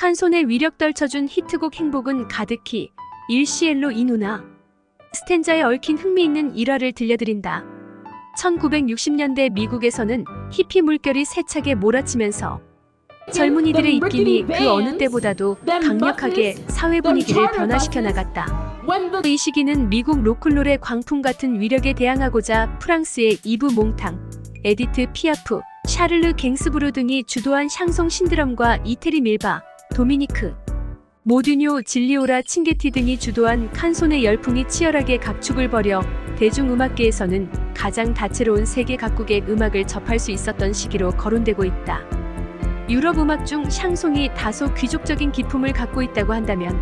칸손의 위력 떨쳐준 히트곡 행복은 가득히 일시엘로 이 누나 스탠자에 얽힌 흥미있는 일화를 들려드린다. 1960년대 미국에서는 히피 물결이 세차게 몰아치면서 젊은이들의 입김이 그 어느 때보다도 강력하게 사회 분위기를 변화시켜 나갔다. 이 시기는 미국 로클롤의 광풍 같은 위력에 대항하고자 프랑스의 이브 몽탕, 에디트 피아프, 샤를르 갱스부르 등이 주도한 샹송 신드럼과 이태리 밀바, 도미니크, 모듀뇨, 질리오라, 칭게티 등이 주도한 칸손의 열풍이 치열하게 각축을 벌여 대중음악계에서는 가장 다채로운 세계 각국의 음악을 접할 수 있었던 시기로 거론되고 있다. 유럽 음악 중 샹송이 다소 귀족적인 기품을 갖고 있다고 한다면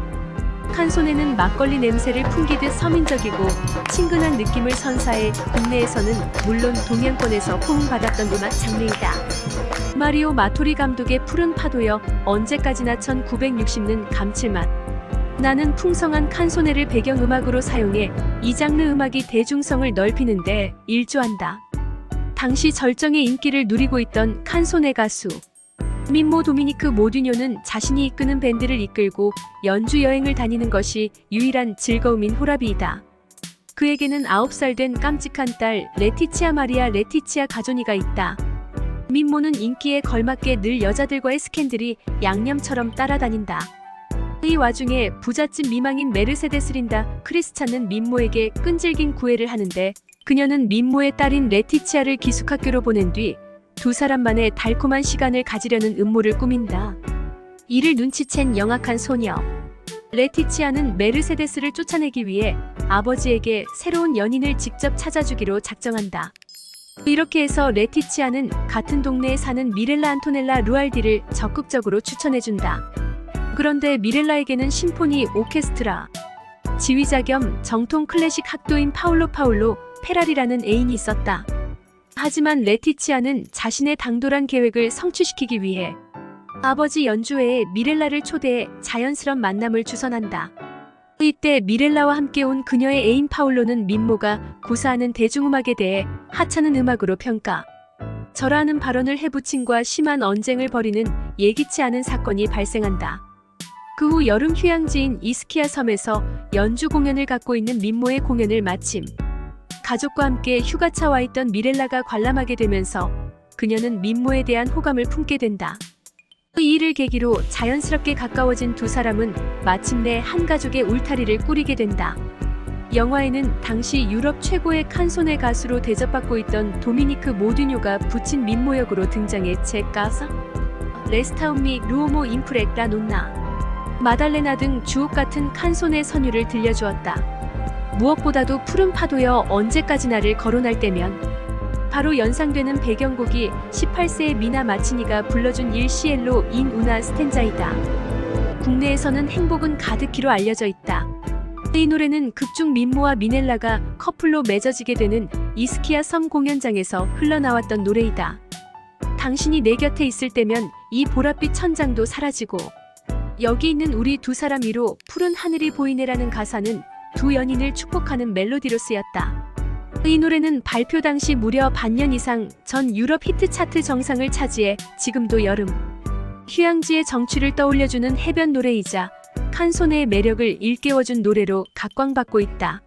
칸손에는 막걸리 냄새를 풍기듯 서민적이고 친근한 느낌을 선사해 국내에서는 물론 동양권에서 호응받았던 음악 장르이다. 마리오 마토리 감독의 푸른 파도여 언제까지나 1960는 감칠맛 나는 풍성한 칸소네를 배경음악으로 사용해 이 장르 음악이 대중성을 넓히는데 일조한다. 당시 절정의 인기를 누리고 있던 칸소네 가수 민모 도미니크 모듀뇨는 자신이 이끄는 밴드를 이끌고 연주 여행을 다니는 것이 유일한 즐거움인 호라비이다. 그에게는 9살 된 깜찍한 딸 레티치아 마리아 레티치아 가조니가 있다. 민모는 인기에 걸맞게 늘 여자들과의 스캔들이 양념처럼 따라다닌다. 이 와중에 부잣집 미망인 메르세데스 린다 크리스찬은 민모에게 끈질긴 구애를 하는데 그녀는 민모의 딸인 레티치아를 기숙학교로 보낸 뒤 두 사람만의 달콤한 시간을 가지려는 음모를 꾸민다. 이를 눈치챈 영악한 소녀. 레티치아는 메르세데스를 쫓아내기 위해 아버지에게 새로운 연인을 직접 찾아주기로 작정한다. 이렇게 해서 레티치아는 같은 동네에 사는 미렐라 안토넬라 루알디를 적극적으로 추천해준다. 그런데 미렐라에게는 심포니 오케스트라, 지휘자 겸 정통 클래식 학도인 파울로 파울로 페라리라는 애인이 있었다. 하지만 레티치아는 자신의 당돌한 계획을 성취시키기 위해 아버지 연주회에 미렐라를 초대해 자연스런 만남을 주선한다. 이때 미렐라와 함께 온 그녀의 애인 파울로는 민모가 구사하는 대중음악에 대해 하찮은 음악으로 평가. 절하는 발언을 해부친과 심한 언쟁을 벌이는 예기치 않은 사건이 발생한다. 그 후 여름 휴양지인 이스키아 섬에서 연주 공연을 갖고 있는 민모의 공연을 마침 가족과 함께 휴가차 와 있던 미렐라가 관람하게 되면서 그녀는 민모에 대한 호감을 품게 된다. 이 일을 계기로 자연스럽게 가까워진 두 사람은 마침내 한 가족의 울타리를 꾸리게 된다. 영화에는 당시 유럽 최고의 칸손의 가수로 대접받고 있던 도미니크 모듀뇨가 붙인 민모 역으로 등장해 제까사 레스타움미 루오모 인프렉라 논나 마달레나 등 주옥 같은 칸손의 선율을 들려주었다. 무엇보다도 푸른 파도여 언제까지 나를 거론할 때면 바로 연상되는 배경곡이 18세의 미나 마치니가 불러준 일시엘로 인 우나 스탠자이다. 국내에서는 행복은 가득히로 알려져 있다. 이 노래는 극중 민모와 미넬라가 커플로 맺어지게 되는 이스키아 섬 공연장에서 흘러나왔던 노래이다. 당신이 내 곁에 있을 때면 이 보랏빛 천장도 사라지고 여기 있는 우리 두 사람 위로 푸른 하늘이 보이네라는 가사는 두 연인을 축복하는 멜로디로 쓰였다. 이 노래는 발표 당시 무려 반년 이상 전 유럽 히트 차트 정상을 차지해 지금도 여름 휴양지의 정취를 떠올려주는 해변 노래이자 칸손의 매력을 일깨워준 노래로 각광받고 있다.